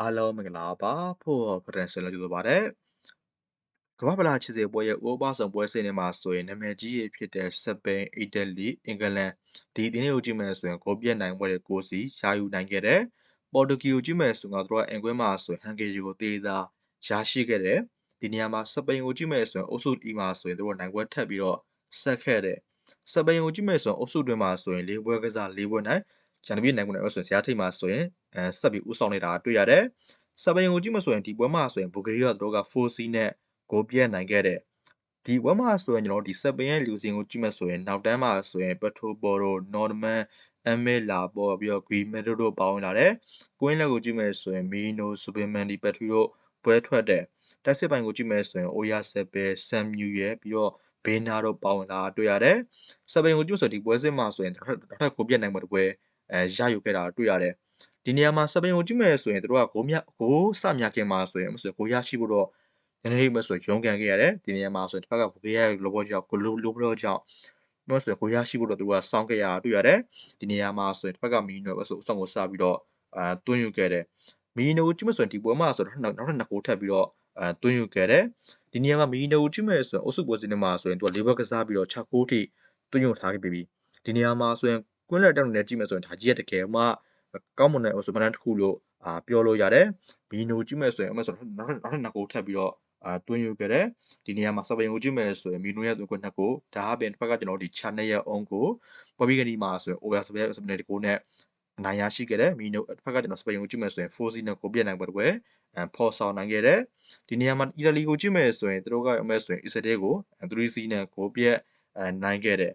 အားလုံးမင်္ဂလာပါဖို့ဖရန်ဆန်လို့ပြောပါတယ်ကမ္ဘာ့ဖလားချစ်တဲ့ပွဲရဲ့ဥပပဆောင်ပွဲစဉ်တွေမှာဆိုရင်နာမည်ကြီးရဖြစ်တဲ့စပိန်အီတလီအင်္ဂလန်ဒီအသင်းတွေကိုကြည့်မယ်ဆိုရင်ဂိုးပြတ်နိုင်ပွဲတွေကိုစီယာယူနိုင်ခဲ့တယ်ပေါ်တူဂီကိုကြည့်မယ်ဆိုတော့သူကအင်ကွင်းမှာဆိုရင်ဟန်ဂေရီကိုတေးသာရရှိခဲ့တယ်ဒီနေရာမှာစပိန်ကိုကြည့်မယ်ဆိုရင်အုပ်စုအီမှာဆိုရင်သူတို့နိုင်ပွဲထပ်ပြီးတော့ဆက်ခဲ့တယ်စပိန်ကိုကြည့်မယ်ဆိုရင်အုပ်စုတွင်းမှာဆိုရင်၄ပွဲကစား၄ပွဲနိုင်ဂျန်နဗီနိုင်ပွဲနဲ့ဆိုရင်ဇာတ်ထိပ်မှာဆိုရင် အဲဆက်ပြီးဥဆောင်နေတာတွေ့ရတယ်စပိန်ကိုကြည့်မှဆိုရင်ဒီပွဲမှာဆိုရင်ဘူဂေရီယာတို့က 4 C နဲ့ဂိုးပြတ်နိုင်ခဲ့တဲ့ဒီပွဲမှာဆိုရင်ကျွန်တော်ဒီစပိန်ရဲ့လူစင်ကိုကြည့်မှဆိုရင်နောက်တန်းမှာဆိုရင်ပထိုဘော်ရိုနော်ဒမန်အမေလာပေါ်ပြီးတော့ဂရီမက်ဒိုတို့ပေါင်းလာတယ်။ကွင်းလက်ကိုကြည့်မယ်ဆိုရင်မီနိုဆူပီမန်ဒီပက်ထရီတို့ပွဲထွက်တဲ့တက်စစ်ပိုင်းကိုကြည့်မယ်ဆိုရင်အိုယာဆက်ပဲဆမ်မြူရဲ့ပြီးတော့ဘေးနာတို့ပေါင်းလာတွေ့ရတယ်။စပိန်ကိုကြည့်ဆိုဒီပွဲစစ်မှာဆိုရင်တစ်ထပ်ကိုပြတ်နိုင်မှာတပွဲအဲရယူခဲ့တာတွေ့ရတယ်။ ဒီနေရာမှာစပိန်ကိုကြည့်မယ်ဆိုရင်တို့ကဂိုးမြဂိုးစမြခင်မှာဆိုရင်မဆိုဂိုးရရှိဖို့တော့နည်းနည်းလေးမဆိုရုံးကန်ခဲ့ရတယ်ဒီနေရာမှာဆိုရင်တစ်ဖက်ကဘူကေးရဲ့လောဘောကြောင့်ကိုလိုလိုဘောကြောင့်မဆိုကိုရရှိဖို့တော့သူကစောင်းခဲ့ရတာတွေ့ရတယ်ဒီနေရာမှာဆိုရင်တစ်ဖက်ကမီနိုပဲဆိုအဆောင်ကိုစပြီးတော့အာတွင်းယူခဲ့တယ်မီနိုကြည့်မဆိုရင်ဒီပွဲမှာဆိုတော့နောက်နောက်နှစ်ကိုထပ်ပြီးတော့အာတွင်းယူခဲ့တယ်ဒီနေရာမှာမီနိုကြည့်မယ်ဆိုရင်အုပ်စုပွဲစဉ်မှာဆိုရင်သူကလေးဘက်ကစားပြီးတော့6ကိုထိတွင်းယူထားခဲ့ပြီဒီနေရာမှာဆိုရင်ကွင်းလက်တောက်နဲ့ကြည့်မယ်ဆိုရင်ဒါကြီးရတကယ်မှ ကောင်းမွန်တဲ့အုပ်စုမနန်းတစ်ခုလို့အာပြောလို့ရတယ်မီနိုကြည့်မယ်ဆိုရင်အမဆိုနောက်နောက်နှစ်ကိုထပ်ပြီးတော့အာတွင်းယူခဲ့တယ်ဒီနေရာမှာစပိန်ကိုကြည့်မယ်ဆိုရင်မီနိုရဲ့သွင်းခွင့်နှစ်ကိုဒါအပြင်တစ်ဖက်ကကျွန်တော်ဒီ channel ရဲ့ on ကိုပေါ်ပြီးကဒီမှာဆိုရင် over စပိန်စပိန်ကိုနဲ့အနိုင်ရရှိခဲ့တယ်မီနိုတစ်ဖက်ကကျွန်တော်စပိန်ကိုကြည့်မယ်ဆိုရင် 4C နဲ့ကိုပြတ်နိုင်ပွဲတပွဲအဖော်ဆောင်နိုင်ခဲ့တယ်ဒီနေရာမှာအီတလီကိုကြည့်မယ်ဆိုရင်သူတို့ကအမဲဆိုရင်အစ္စတေးကို 3C နဲ့ကိုပြတ်အနိုင်ခဲ့တယ်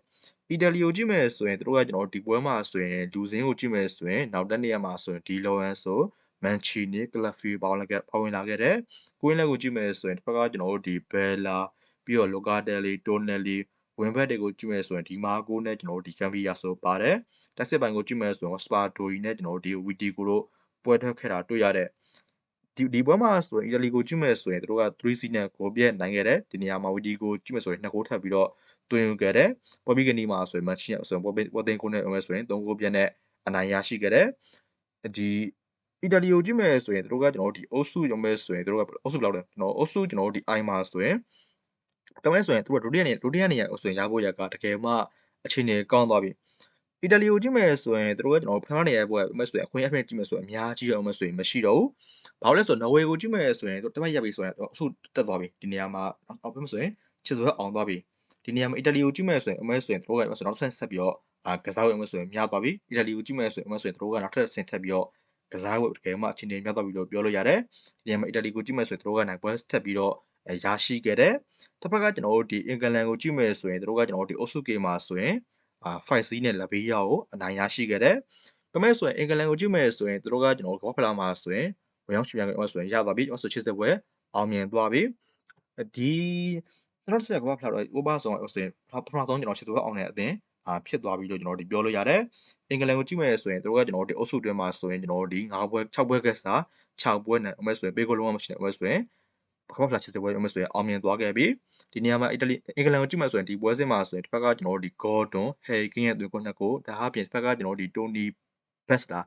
အီတလီကိုကြည့်မယ်ဆိုရင်တို့ကကျွန်တော်ဒီပွဲမှာဆိုရင်လူစင်းကိုကြည့်မယ်ဆိုရင်နောက်တက်နေရာမှာဆိုရင်ဒီလိုဝမ်ဆိုမန်ချီနီကလဖီပေါင်းလာခဲ့ပေါဝင်လာခဲ့တယ်။ကွင်းလက်ကိုကြည့်မယ်ဆိုရင်တစ်ဖက်ကကျွန်တော်တို့ဒီဘယ်လာပြီးတော့လိုကာတယ်လီတိုနယ်လီဝင်ဘက်တွေကိုကြည့်မယ်ဆိုရင်ဒီမာကိုနဲ့ကျွန်တော်တို့ဒီကမ်ဘီယာဆိုပါတယ်။တက်စစ်ပိုင်းကိုကြည့်မယ်ဆိုရင်စပါတိုရီနဲ့ကျွန်တော်တို့ဒီဝီတီကိုတို့ပွဲထွက်ခဲ့တာတွေ့ရတဲ့ ဒီဒီပွဲမှာဆိုရင်အီတလီကိုကြည့်မယ်ဆိုရင်တို့က3 C နဲ့ကိုပြည့်နိုင်ခဲ့တယ်ဒီနေရာမှာဝီတီကိုကြည့်မယ်ဆိုရင်နှစ်ကိုထပ်ပြီးတော့တွင်ယူခဲ့တယ်ပေါ်ပြီးကနီမှာဆိုရင်မန်ချီဆိုရင်ပေါ်ပေါ်တင်ကိုနဲ့အောင်ဆိုရင်3ကိုပြည့်နဲ့အနိုင်ရရှိခဲ့တယ်ဒီအီတလီကိုကြည့်မယ်ဆိုရင်တို့ကကျွန်တော်တို့ဒီအုပ်စုရုံးမဲ့ဆိုရင်တို့ကအုပ်စုဘယ်လောက်လဲကျွန်တော်အုပ်စုကျွန်တော်တို့ဒီ I မှာဆိုရင်တမဲဆိုရင်တို့ကဒုတိယနေဒုတိယနေရာဆိုရင်ရဖို့ရကတကယ်မှအခြေအနေကောင်းသွားပြီ အီတလီကိုကြည့်မယ်ဆိုရင်တို့ကကျွန်တော်ဖျားနေရပွဲအမဆိုရင်အခွင့်အရေးကြည့်မယ်ဆိုရင်အများကြီးအောင်မဆိုရင်မရှိတော့ဘူးဘာလို့လဲဆိုတော့နော်ဝေကိုကြည့်မယ်ဆိုရင်တို့တမက်ရပ်ပြီဆိုရင်အဆုတက်သွားပြီဒီနေရာမှာအောက်ဘက်ဆိုရင်ချစ်စွဲအောင်သွားပြီဒီနေရာမှာအီတလီကိုကြည့်မယ်ဆိုရင်အမဲဆိုရင်တို့ကဆိုတော့နောက်ဆက်ဆက်ပြီးတော့အာကစားဝင်အမဲဆိုရင်များသွားပြီအီတလီကိုကြည့်မယ်ဆိုရင်အမဲဆိုရင်တို့ကနောက်ထပ်ဆင်ထက်ပြီးတော့ကစားဖို့တကယ်မှအခြေအနေများသွားပြီလို့ပြောလို့ရတယ်ဒီနေရာမှာအီတလီကိုကြည့်မယ်ဆိုရင်တို့ကနိုင်ပွဲထက်ပြီးတော့ရရှိခဲ့တယ်တစ်ဖက်ကကျွန်တော်တို့ဒီအင်္ဂလန်ကိုကြည့်မယ်ဆိုရင်တို့ကကျွန်တော်တို့ဒီအုပ်စုကေမှာဆိုရင် အာ5 C နဲ့လဘေးယာကိုအနိုင်ရရှိခဲ့တယ်ဒါပေမဲ့ဆိုရင်အင်္ဂလန်ကိုကြည့်မယ်ဆိုရင်တို့ကကျွန်တော်တို့ကဖလာမှာဆိုရင်ဝင်ရောက်ချန်ပီယံကိုဆိုရင်ရသွားပြီ။ဆိုချစ်စစ်ပွဲအောင်မြင်သွားပြီ။ဒီကျွန်တော်ဆက်ကဘာဖလာတော့ over ဆောင်ဆိုရင်ပထမဆုံးကျွန်တော်ချစ်စစ်ပွဲအောင်တဲ့အသင်းအာဖြစ်သွားပြီလို့ကျွန်တော်ဒီပြောလို့ရတယ်။အင်္ဂလန်ကိုကြည့်မယ်ဆိုရင်တို့ကကျွန်တော်ဒီအုပ်စုတွင်းမှာဆိုရင်ကျွန်တော်ဒီ9ပွဲ6ပွဲကစား6ပွဲနဲ့အမဲဆိုရင်ပေးကိုလုံးဝမရှိတဲ့အမဲဆိုရင် ပထမဖလာချစ်စစ်ပွဲအမဲဆိုရင်အောင်မြင်သွားခဲ့ပြီ။ဒီနေရာမှာအီတလီအင်္ဂလန်ကိုကြည့်မယ်ဆိုရင်ဒီပွဲစဉ်မှာဆိုရင်တစ်ဖက်ကကျွန်တော်ဒီ Gordon, Harry Kane ရဲ့သွင်းခွင့်နှစ်ကိုဒါဟာပြင်တစ်ဖက်ကကျွန်တော်ဒီ Tony Best ဒါ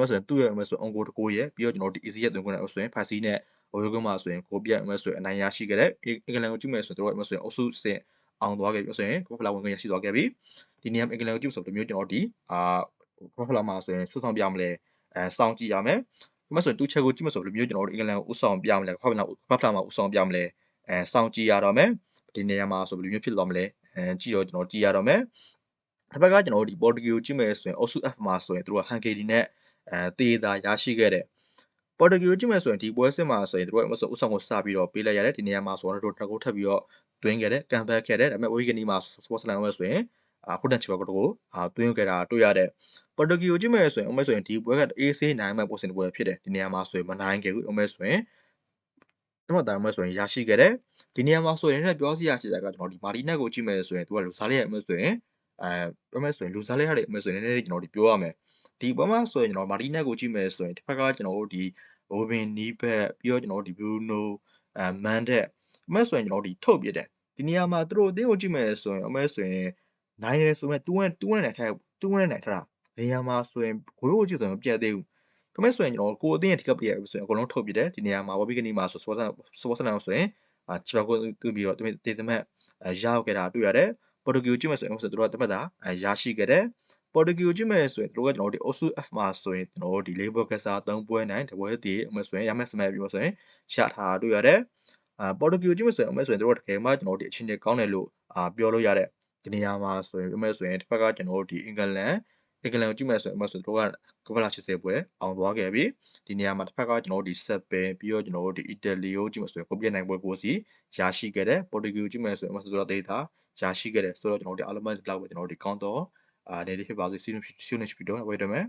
မှဆိုရင်သူ့ရဲ့အမဆိုအွန်ကိုတကိုရဲ့ပြီးတော့ကျွန်တော်ဒီ easy ရဲ့သွင်းခွင့်နဲ့ဆိုရင်ဖာစီနဲ့ဟိုရိုကမှာဆိုရင်ကိုပြတ်အမဆိုရင်အနိုင်ရရှိခဲ့တဲ့အင်္ဂလန်ကိုကြည့်မယ်ဆိုရင်တို့အမဆိုရင်အုပ်စုစင်အောင်သွားခဲ့ပြီဆိုရင်ကိုဖလာဝင်ခွင့်ရရှိသွားခဲ့ပြီဒီနေရာမှာအင်္ဂလန်ကိုကြည့်ဆိုတော့ဒီမျိုးကျွန်တော်ဒီအာကိုဖလာမှာဆိုရင်ဆွဆောင်ပြမလဲအဲစောင့်ကြည့်ရမယ် ဒီမှာဆိုရင်တူချက်ကိုကြည့်မဆိုဘယ်လိုမျိုးကျွန်တော်တို့အင်္ဂလန်ကိုဥဆောင်ပြမလဲဖဖလာဖဖလာမှာဥဆောင်ပြမလဲအဲစောင့်ကြည့်ရတော့မယ်ဒီနေရာမှာဆိုဘယ်လိုမျိုးဖြစ်သွားမလဲအဲကြည့်တော့ကျွန်တော်ကြည့်ရတော့မယ်တစ်ဖက်ကကျွန်တော်တို့ဒီပေါ်တူဂီကိုကြည့်မယ်ဆိုရင်အုပ်စု F မှာဆိုရင်တို့ကဟန်ကေဒီနဲ့အဲတေးသာရရှိခဲ့တဲ့ပေါ်တူဂီကိုကြည့်မယ်ဆိုရင်ဒီပွဲစစ်မှာဆိုရင်တို့အမဆိုဥဆောင်ကိုစပြီးတော့ပေးလိုက်ရတယ်ဒီနေရာမှာဆိုတော့တို့တကုတ်ထပ်ပြီးတော့တွင်းခဲ့တယ်ကန်ဘက်ခဲ့တယ်ဒါပေမဲ့ဝီဂနီမှာစပေါ့စလန်ဝဲဆိုရင် အာခုနချီဘတ်ကိုအာတွင်းခဲ့တာတွေ့ရတဲ့ပေါ်တူဂီကိုကြည့်မယ်ဆိုရင်အမဲဆိုရင်ဒီပွဲက AC နိုင်မဲ့ပုံစံပွဲဖြစ်တယ်ဒီနေရာမှာဆိုရင်မနိုင်ခဲ့ဘူးအမဲဆိုရင်တမတာအမဲဆိုရင်ရရှိခဲ့တယ်ဒီနေရာမှာဆိုရင်လည်းပြောစရာရှိတာကကျွန်တော်ဒီမာရီနက်ကိုကြည့်မယ်ဆိုရင်သူကလူစားလေးရဲ့အမဲဆိုရင်အဲအမဲဆိုရင်လူစားလေးရတဲ့အမဲဆိုရင်နည်းနည်းလေးကျွန်တော်ဒီပြောရမယ်ဒီပွဲမှာဆိုရင်ကျွန်တော်မာတီနက်ကိုကြည့်မယ်ဆိုရင်တစ်ဖက်ကကျွန်တော်တို့ဒီရိုဘင်နီးဘက်ပြီးတော့ကျွန်တော်တို့ဒီဘရူနိုအဲမန်ဒက်အမဲဆိုရင်ကျွန်တော်တို့ဒီထုတ်ပြတယ်ဒီနေရာမှာသူတို့အသင်းကိုကြည့်မယ်ဆိုရင်အမဲဆိုရင် နိုင်ရဲဆိုမဲ့2 1 2 1နဲ့ထိုက်2 1နဲ့ထိုက်တာနေရာမှာဆိုရင်ဂိုးကိုကြည့်ဆိုရင်မပြတ်သေးဘူးဒါပေမဲ့ဆိုရင်ကျွန်တော်ကိုအသင်းရဲ့ ticket တွေဆိုရင်အကုန်လုံးထုတ်ပြတယ်ဒီနေရာမှာ Bobby Kini မှာဆို Sports Sports Center ဆိုရင်အာချီပါကိုတူပြီးတော့တေသမက်ရရောက်ခဲ့တာတွေ့ရတယ်ပေါ်တူဂီကိုကြည့်မယ်ဆိုရင်ဆိုသူတို့ကတပတ်တာရရှိခဲ့တယ်ပေါ်တူဂီကိုကြည့်မယ်ဆိုရင်တို့ကကျွန်တော်တို့ဒီ Osu F မှာဆိုရင်ကျွန်တော်တို့ဒီ Labor ကစား3ပွဲနိုင်တပွဲတည်အမှဆိုရင်ရမယ်စမယ်ပြီးတော့ဆိုရင်ရထားတွေ့ရတယ်အာပေါ်တူဂီကိုကြည့်မယ်ဆိုရင်အမှဆိုရင်တို့တကယ်မှကျွန်တော်တို့ဒီအချင်းတွေကောင်းတယ်လို့အာပြောလို့ရတဲ့ ဒီနေရာမှာဆိုရင်အမှဆိုရင်တစ်ဖက်ကကျွန်တော်တို့ဒီအင်္ဂလန်အင်္ဂလန်ကိုကြည့်မယ်ဆိုရင်အမှဆိုတို့ကကမ္ဘာ80ပွဲအောင်သွားခဲ့ပြီဒီနေရာမှာတစ်ဖက်ကကျွန်တော်တို့ဒီဆက်ပင်ပြီးတော့ကျွန်တော်တို့ဒီအီတလီကိုကြည့်မယ်ဆိုရင်ကိုပြည့်နိုင်ပွဲကိုစီရရှိခဲ့တယ်ပေါ်တူဂီကိုကြည့်မယ်ဆိုရင်အမှဆိုတော့ဒေတာရရှိခဲ့တယ်ဆိုတော့ကျွန်တော်တို့ဒီ elements လောက်ပဲကျွန်တော်တို့ဒီ counter အာ native ဖြစ်ပါစေ student student ဖြစ်တော့ဝယ်တယ်မယ်